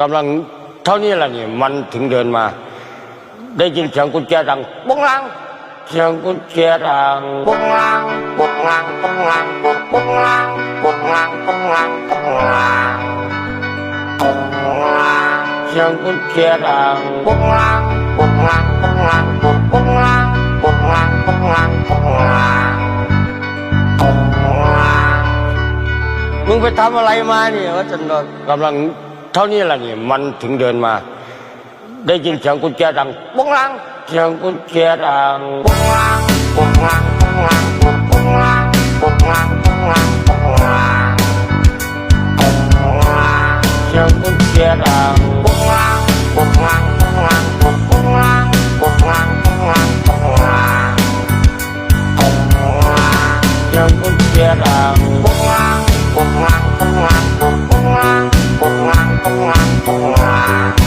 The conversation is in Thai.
กำลังเท่านี้แหละนี่มันถึงเดินมา ได้ยินเสียงกุญแจดังปุ้งลังเสียงกุญแจดังปุ้งลังปุ้งลังปุ้งลังปุ้งปุ้งลังปุ้งลังปุ้งลังปุ้งลังปุ้งลังเสียงกุญแจดังปุ้งลังปุ้งลังปุ้งลังปุ้งปุ้งลังปุ้งลังปุ้งลังปุ้งลังปุ้งลังมึงไปทำอะไรมาเนี่ยว่าจันกำลังเท่านี้แหละนี่มันถึงเดินมา ได้ยินเสียงกุญแจดังปุ้งลังเสียงกุญแจดังปุ้งลังปุ้งลังปุ้งลังปุ้งลังปุ้งลังปุ้งลังปุ้งลังปุ้งลังเสียงกุญแจดังปุ้งลังปุ้งลังปุ้งลังปุ้งปุ้งลังปุ้งลังปุ้งลังปุ้งลัง yang kuntiarang bungang bungang bungang bungang bungang bungang bungang างโบราณ